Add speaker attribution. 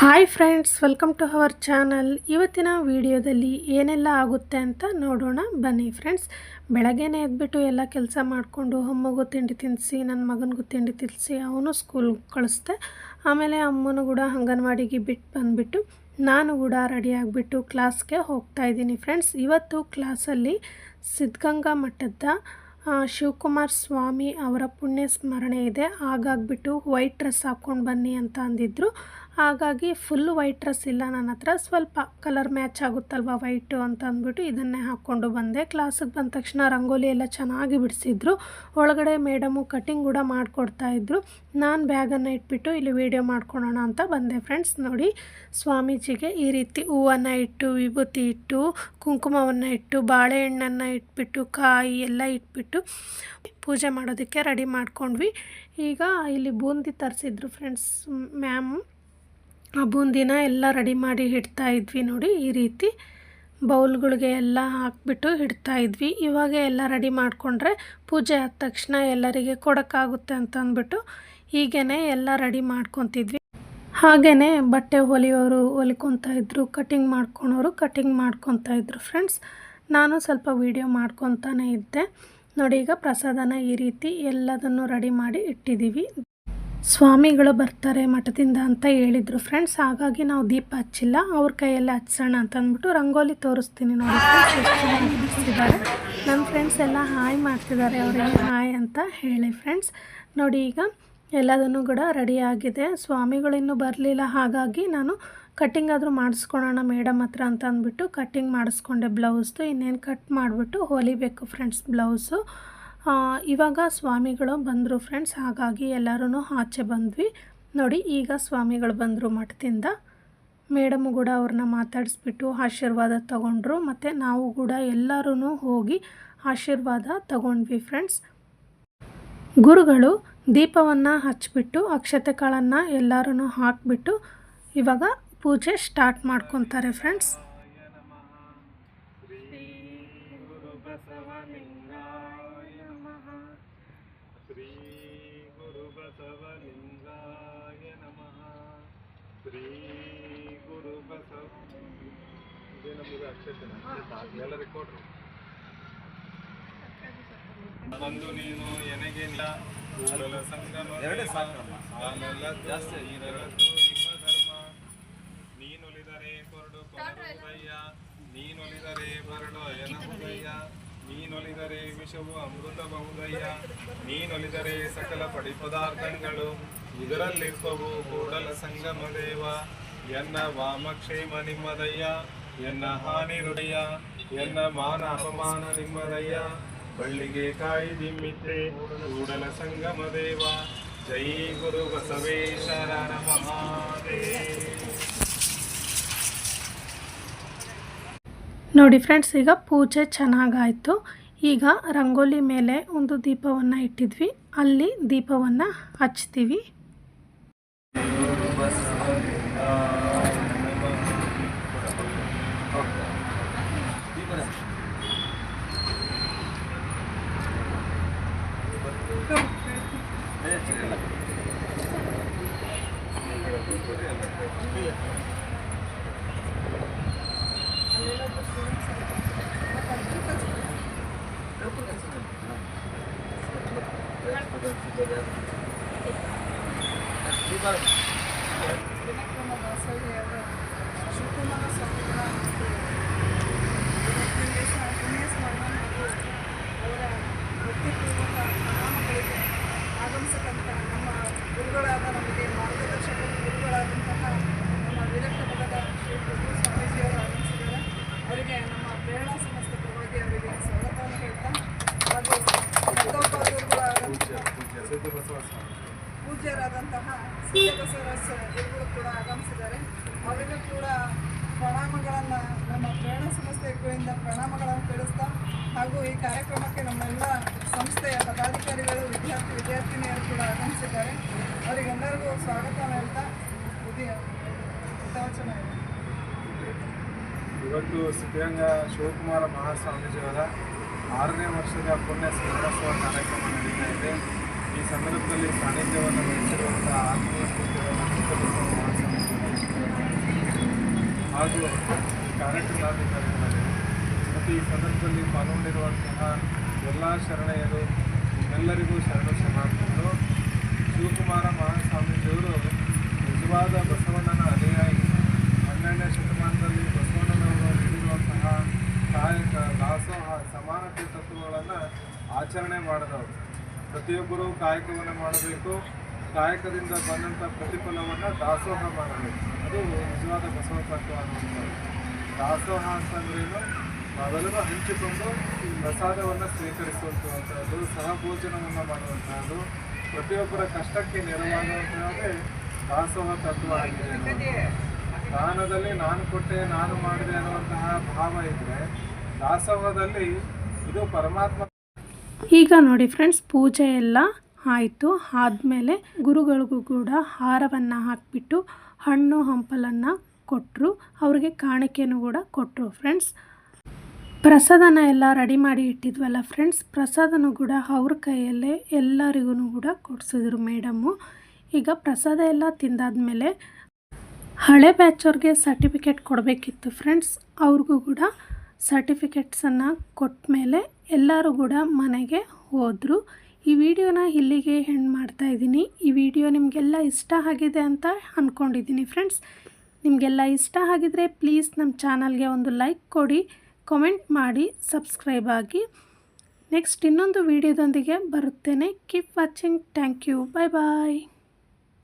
Speaker 1: Hi friends welcome to our channel ಇವತ್ತಿನ ವಿಡಿಯೋದಲ್ಲಿ ಏನೆಲ್ಲ ಆಗುತ್ತೆ ಅಂತ ನೋಡೋಣ. ಬನ್ನಿ ಫ್ರೆಂಡ್ಸ್, ಬೆಳಗ್ಗೆನೇ ಎದ್ಬಿಟ್ಟು ಎಲ್ಲ ಕೆಲಸ ಮಾಡಿಕೊಂಡು ಅಮ್ಮಗೂ ತಿಂಡಿ ತಿನ್ನಿಸಿ ನನ್ನ ಮಗನಿಗೂ ತಿಂಡಿ ತಿನ್ನಿಸಿ, ಅವನು ಸ್ಕೂಲ್ಗೆ ಕಳಿಸ್ದೆ. ಆಮೇಲೆ ಅಮ್ಮನೂ ಕೂಡ ಅಂಗನವಾಡಿಗೆ ಬಿಟ್ಟು ಬಂದುಬಿಟ್ಟು ನಾನು ಕೂಡ ರೆಡಿ ಆಗಿಬಿಟ್ಟು ಕ್ಲಾಸ್ಗೆ ಹೋಗ್ತಾ ಇದ್ದೀನಿ ಫ್ರೆಂಡ್ಸ್. ಇವತ್ತು ಕ್ಲಾಸಲ್ಲಿ ಸಿದ್ಧಗಂಗಾ ಮಠದ ಶಿವಕುಮಾರ್ ಸ್ವಾಮಿ ಅವರ ಪುಣ್ಯ ಸ್ಮರಣೆ ಇದೆ. ಹಾಗಾಗ್ಬಿಟ್ಟು ವೈಟ್ ಡ್ರೆಸ್ ಹಾಕ್ಕೊಂಡು ಬನ್ನಿ ಅಂತ ಅಂದಿದ್ರು. ಹಾಗಾಗಿ ಫುಲ್ ವೈಟ್ ಡ್ರೆಸ್ ಇಲ್ಲ ನನ್ನ ಹತ್ರ. ಸ್ವಲ್ಪ ಕಲರ್ ಮ್ಯಾಚ್ ಆಗುತ್ತಲ್ವ ವೈಟು ಅಂತ ಅಂದ್ಬಿಟ್ಟು ಇದನ್ನೇ ಹಾಕ್ಕೊಂಡು ಬಂದೆ. ಕ್ಲಾಸಿಗೆ ಬಂದ ತಕ್ಷಣ ರಂಗೋಲಿ ಎಲ್ಲ ಚೆನ್ನಾಗಿ ಬಿಡಿಸಿದ್ರು. ಒಳಗಡೆ ಮೇಡಮು ಕಟಿಂಗ್ ಕೂಡ ಮಾಡಿಕೊಡ್ತಾ ಇದ್ದರು ನಾನು ಬ್ಯಾಗನ್ನು ಇಟ್ಬಿಟ್ಟು ಇಲ್ಲಿ ವೀಡಿಯೋ ಮಾಡ್ಕೊಳೋಣ ಅಂತ ಬಂದೆ ಫ್ರೆಂಡ್ಸ್ ನೋಡಿ, ಸ್ವಾಮೀಜಿಗೆ ಈ ರೀತಿ ಹೂವನ್ನು ಇಟ್ಟು, ವಿಭೂತಿ ಇಟ್ಟು, ಕುಂಕುಮವನ್ನು ಇಟ್ಟು, ಬಾಳೆಹಣ್ಣನ್ನು ಇಟ್ಬಿಟ್ಟು, ಕಾಯಿ ಎಲ್ಲ ಇಟ್ಬಿಟ್ಟು ಪೂಜೆ ಮಾಡೋದಕ್ಕೆ ರೆಡಿ ಮಾಡ್ಕೊಂಡ್ವಿ. ಈಗ ಇಲ್ಲಿ ಬೂಂದಿ ತರಿಸಿದ್ರು ಫ್ರೆಂಡ್ಸ್ ಮ್ಯಾಮ್ ಆ ಬೂಂದಿನ ಎಲ್ಲ ರೆಡಿ ಮಾಡಿ ಇಡ್ತಾ ಇದ್ವಿ ನೋಡಿ, ಈ ರೀತಿ ಬೌಲ್ಗಳಿಗೆ ಎಲ್ಲ ಹಾಕ್ಬಿಟ್ಟು ಇಡ್ತಾ ಇದ್ವಿ. ಇವಾಗ ಎಲ್ಲ ರೆಡಿ ಮಾಡಿಕೊಂಡ್ರೆ ಪೂಜೆ ಆದ ತಕ್ಷಣ ಎಲ್ಲರಿಗೆ ಕೊಡೋಕ್ಕಾಗುತ್ತೆ ಅಂತ ಅಂದ್ಬಿಟ್ಟು ಹೀಗೇ ಎಲ್ಲ ರೆಡಿ ಮಾಡ್ಕೊತಿದ್ವಿ. ಹಾಗೆಯೇ ಬಟ್ಟೆ ಹೊಲಿಯೋರು ಹೊಲಿಕೊತಾ ಇದ್ದರು ಕಟಿಂಗ್ ಮಾಡ್ಕೊಳೋರು ಕಟಿಂಗ್ ಮಾಡ್ಕೊತಾ ಇದ್ರು. ಫ್ರೆಂಡ್ಸ್, ನಾನು ಸ್ವಲ್ಪ ವೀಡಿಯೋ ಮಾಡ್ಕೊತಾನೆ ಇದ್ದೆ. ನೋಡಿ, ಈಗ ಪ್ರಸಾದನ ಈ ರೀತಿ ಎಲ್ಲದನ್ನು ರೆಡಿ ಮಾಡಿ ಇಟ್ಟಿದ್ದೀವಿ. ಸ್ವಾಮಿಗಳು ಬರ್ತಾರೆ ಮಠದಿಂದ ಅಂತ ಹೇಳಿದರು. ಫ್ರೆಂಡ್ಸ್ ಹಾಗಾಗಿ ನಾವು ದೀಪ ಹಚ್ಚಿಲ್ಲ. ಅವ್ರ ಕೈಯಲ್ಲಿ ಹಚ್ಚೋಣ ಅಂತ ಅಂದ್ಬಿಟ್ಟು ರಂಗೋಲಿ ತೋರಿಸ್ತೀನಿ ನೋಡಿ ಬಿಡಿಸ್ತಿದ್ದಾರೆ ನನ್ನ ಫ್ರೆಂಡ್ಸ್ ಎಲ್ಲ ಹಾಯ್ ಮಾಡ್ತಿದ್ದಾರೆ. ಅವರಿಗೆ ಹಾಯ್ ಅಂತ ಹೇಳಿ ಫ್ರೆಂಡ್ಸ್ ನೋಡಿ ಈಗ ಎಲ್ಲದನ್ನು ಕೂಡ ರೆಡಿ ಆಗಿದೆ. ಸ್ವಾಮಿಗಳು ಇನ್ನೂ ಬರಲಿಲ್ಲ. ಹಾಗಾಗಿ ನಾನು ಕಟ್ಟಿಂಗ್ ಆದರೂ ಮಾಡಿಸ್ಕೊಳೋಣ ಮೇಡಮ್ ಹತ್ರ ಅಂತ ಅಂದ್ಬಿಟ್ಟು ಕಟ್ಟಿಂಗ್ ಮಾಡಿಸ್ಕೊಂಡೆ ಬ್ಲೌಸ್ದು ಇನ್ನೇನು ಕಟ್ ಮಾಡಿಬಿಟ್ಟು ಹೊಲಿಬೇಕು ಫ್ರೆಂಡ್ಸ್ ಬ್ಲೌಸು ಇವಾಗ ಸ್ವಾಮಿಗಳು ಬಂದರು ಫ್ರೆಂಡ್ಸ್ ಹಾಗಾಗಿ ಎಲ್ಲರೂ ಆಚೆ ಬಂದ್ವಿ. ನೋಡಿ, ಈಗ ಸ್ವಾಮಿಗಳು ಬಂದರು ಮಠದಿಂದ. ಮೇಡಮು ಕೂಡ ಅವ್ರನ್ನ ಮಾತಾಡಿಸ್ಬಿಟ್ಟು ಆಶೀರ್ವಾದ ತಗೊಂಡ್ರು. ಮತ್ತು ನಾವು ಕೂಡ ಎಲ್ಲರೂ ಹೋಗಿ ಆಶೀರ್ವಾದ ತಗೊಂಡ್ವಿ ಫ್ರೆಂಡ್ಸ್ ಗುರುಗಳು ದೀಪವನ್ನು ಹಚ್ಚಿಬಿಟ್ಟು ಅಕ್ಷತೆ ಕಾಳನ್ನು ಎಲ್ಲರೂ ಹಾಕಿಬಿಟ್ಟು ಇವಾಗ ಪೂಜೆ ಸ್ಟಾರ್ಟ್ ಮಾಡ್ಕೊತಾರೆ ಫ್ರೆಂಡ್ಸ್
Speaker 2: ಶ್ರೀ ಗುರುಬಸವಲಿಂಗಾಯ ನಮಃ ಶ್ರೀ ಗುರುಬಸವ ಇದೇ ನಮಗೆ ಅಕ್ಷತೆ ಎಲ್ಲರಿಗೆ ಕೊಡ್ರಿ ಬಂದು ನೀನು ಎನಗೆ ಕೂಡಲ ಸಂಗಮ ಜಾಸ್ತಿ ಅಮೃತ ಬಹುದಯ್ಯ ನೀನೊಲಿದರೆ ಸಕಲ ಪಡಿ ಪದಾರ್ಥಗಳು ಇದರಲ್ಲಿರ್ಪವು ಕೂಡಲ ಸಂಗಮ ದೇವ. ಎನ್ನ ವಾಮಕ್ಷೇಮ ನಿಮ್ಮದಯ್ಯ, ಎನ್ನ ಹಾನಿ ಹೃದಯ, ಎನ್ನ ಮಾನ ಅಪಮಾನ ನಿಮ್ಮದಯ್ಯ. ಬಳ್ಳಿಗೆ ಕಾಯಿ ದಿಮ್ಮಿತ್ತೆ ಕೂಡಲ ಸಂಗಮ ದೇವ. ಜೈ ಗುರು ಬಸವೇಶ್ವರ
Speaker 1: ನೋಡಿ ಫ್ರೆಂಡ್ಸ್, ಈಗ ಪೂಜೆ ಚೆನ್ನಾಗಾಯಿತು. ಈಗ ರಂಗೋಲಿ ಮೇಲೆ ಒಂದು ದೀಪವನ್ನು ಇಟ್ಟಿದ್ವಿ. ಅಲ್ಲಿ ದೀಪವನ್ನು ಹಚ್ತೀವಿ
Speaker 3: ಆಗಮಿಸತಕ್ಕಂಥ ನಮ್ಮ ಗುರುಗಳಾದ ನಮಗೆ ಮಾರ್ಗದರ್ಶಕ ಗುರುಗಳಾದಂತಹ ನಮ್ಮ ವಿರಕ್ತ ಮಠದ ಶ್ರೀ ಪ್ರಭು ಸ್ವಾಮೀಜಿಯವರು ಆಗಮಿಸಿದ್ದಾರೆ ಅವರಿಗೆ ನಮ್ಮ ಪ್ರೇರಣಾ ಸಂಸ್ಥೆ ಪರವಾಗಿ ಅವರಿಗೆ ಸ್ವಾಗತವನ್ನು ಹೇಳ್ತಾ ಹಾಗೂ ಮತ್ತೊಬ್ಬ ಗುರುಗಳಾದಂತಹ
Speaker 2: ಸಿದ್ದು ಬಸವ ಸ್ವಾಮಿ
Speaker 3: ಪೂಜ್ಯರಾದಂತಹ ಸಿದ್ದಬಸವರಾಜ ಗುರುಗಳು ಕೂಡ ಆಗಮಿಸಿದ್ದಾರೆ. ಅವರಿಗೂ ಕೂಡ ಪ್ರಣಾಮಗಳನ್ನು ನಮ್ಮ ಪ್ರೇರಣಾ ಸಂಸ್ಥೆ ಕಡೆಯಿಂದ ಪ್ರಣಾಮಗಳನ್ನು ತಿಳಿಸ್ತಾ ಹಾಗೂ ಈ ಕಾರ್ಯಕ್ರಮಕ್ಕೆ ನಮ್ಮೆಲ್ಲ ಸಂಸ್ಥೆಯ ಪದಾಧಿಕಾರಿಗಳು, ವಿದ್ಯಾರ್ಥಿ ವಿದ್ಯಾರ್ಥಿನಿಯರು ಕೂಡ ಆಗಮಿಸಿದ್ದಾರೆ. ಅವರಿಗೆಲ್ಲರಿಗೂ ಸ್ವಾಗತ ಹೇಳ್ತಾ ಹಿತವಚನ
Speaker 2: ಇವತ್ತು ಸಿದ್ಧಗಂಗಾ ಶಿವಕುಮಾರ ಮಹಾಸ್ವಾಮೀಜಿಯವರ ಆರನೇ ವರ್ಷದ ಪುಣ್ಯ ಸ್ಮರಣೋತ್ಸವ ಕಾರ್ಯಕ್ರಮ ನಡೀತಾ ಇದೆ. ಈ ಸಂದರ್ಭದಲ್ಲಿ ಸಾನ್ನಿಧ್ಯವನ್ನು ವಹಿಸಿರುವಂಥ ಆತ್ಮೀಯ ಹಾಗೂ ಈ ಕಾರ್ಯಕ್ರಮಾಧಿಕಾರಿಗಳಿಗೆ ಮತ್ತು ಈ ಸಂದರ್ಭದಲ್ಲಿ ಪಾಲ್ಗೊಂಡಿರುವಂತಹ ಎಲ್ಲ ಶರಣೆಯರು ಎಲ್ಲರಿಗೂ ಶರಣ ಶರಣಾರ್ಥಿಗಳು ಶಿವಕುಮಾರ ಮಹಾಸ್ವಾಮೀಜಿಯವರು ನಿಜವಾದ ಬಸವಣ್ಣನ ಪ್ರತಿಯೊಬ್ಬರೂ ಕಾಯಕವನ್ನು ಮಾಡಬೇಕು. ಕಾಯಕದಿಂದ ಬಂದಂಥ ಪ್ರತಿಫಲವನ್ನು ದಾಸೋಹ ಮಾಡಬೇಕು. ಅದು ನಿಜವಾದ ಬಸವ ತತ್ವ ಅನ್ನುವಂಥದ್ದು ದಾಸೋಹ ಅಂತಂದ್ರೇನು? ಅವೆಲ್ಲರೂ ಹಂಚಿಕೊಂಡು ಪ್ರಸಾದವನ್ನು ಸ್ವೀಕರಿಸುವಂಥದ್ದು ಸಹಭೋಜನವನ್ನು ಮಾಡುವಂಥದ್ದು ಪ್ರತಿಯೊಬ್ಬರ ಕಷ್ಟಕ್ಕೆ ನೆರವಾಗುವಂಥದ್ದೇ ದಾಸೋಹ ತತ್ವ ಆಗಿದೆ. ದಾನದಲ್ಲಿ ನಾನು ಕೊಟ್ಟೆ, ನಾನು ಮಾಡಿದೆ ಅನ್ನುವಂತಹ ಭಾವ ಇದ್ರೆ, ದಾಸೋಹದಲ್ಲಿ ಇದು ಪರಮಾತ್ಮ
Speaker 1: ಈಗ ನೋಡಿ ಫ್ರೆಂಡ್ಸ್, ಪೂಜೆ ಎಲ್ಲ ಆಯಿತು. ಆದಮೇಲೆ ಗುರುಗಳಿಗೂ ಕೂಡ ಹಾರವನ್ನು ಹಾಕಿಬಿಟ್ಟು ಹಣ್ಣು, ಹಂಪಲನ್ನು ಕೊಟ್ಟರು ಅವ್ರಿಗೆ ಕಾಣಿಕೆನೂ ಕೂಡ ಕೊಟ್ಟರು ಫ್ರೆಂಡ್ಸ್. ಪ್ರಸಾದನ ಎಲ್ಲ ರೆಡಿ ಮಾಡಿ ಇಟ್ಟಿದ್ವಲ್ಲ ಫ್ರೆಂಡ್ಸ್, ಪ್ರಸಾದನೂ ಕೂಡ ಅವ್ರ ಕೈಯಲ್ಲೇ ಎಲ್ಲರಿಗೂ ಕೂಡ ಕೊಡಿಸಿದ್ರು ಮೇಡಮ್ಮು ಈಗ ಪ್ರಸಾದ ಎಲ್ಲ ತಿಂದಾದಮೇಲೆ ಹಳೆ ಬ್ಯಾಚವ್ರಿಗೆ ಸರ್ಟಿಫಿಕೇಟ್ ಕೊಡಬೇಕಿತ್ತು ಫ್ರೆಂಡ್ಸ್. ಅವ್ರಿಗೂ ಕೂಡ ಸರ್ಟಿಫಿಕೇಟ್ಸನ್ನು ಕೊಟ್ಟ ಮೇಲೆ ಎಲ್ಲರೂ ಕೂಡ ಮನೆಗೆ ಹೋದರು. ಈ ವಿಡಿಯೋನ ಇಲ್ಲಿಗೆ ಹೆಣ್ಣು ಮಾಡ್ತಾ ಇದ್ದೀನಿ. ಈ ವಿಡಿಯೋ ನಿಮಗೆಲ್ಲ ಇಷ್ಟ ಆಗಿದೆ ಅಂತ ಅಂದ್ಕೊಂಡಿದ್ದೀನಿ ಫ್ರೆಂಡ್ಸ್ ನಿಮಗೆಲ್ಲ ಇಷ್ಟ ಆಗಿದರೆ ಪ್ಲೀಸ್ ನಮ್ಮ ಚಾನಲ್ಗೆ ಒಂದು ಲೈಕ್ ಕೊಡಿ ಕಮೆಂಟ್ ಮಾಡಿ ಸಬ್ಸ್ಕ್ರೈಬ್ ಆಗಿ. ನೆಕ್ಸ್ಟ್ ಇನ್ನೊಂದು ವಿಡಿಯೋದೊಂದಿಗೆ ಬರುತ್ತೇನೆ. Keep watching thank you bye bye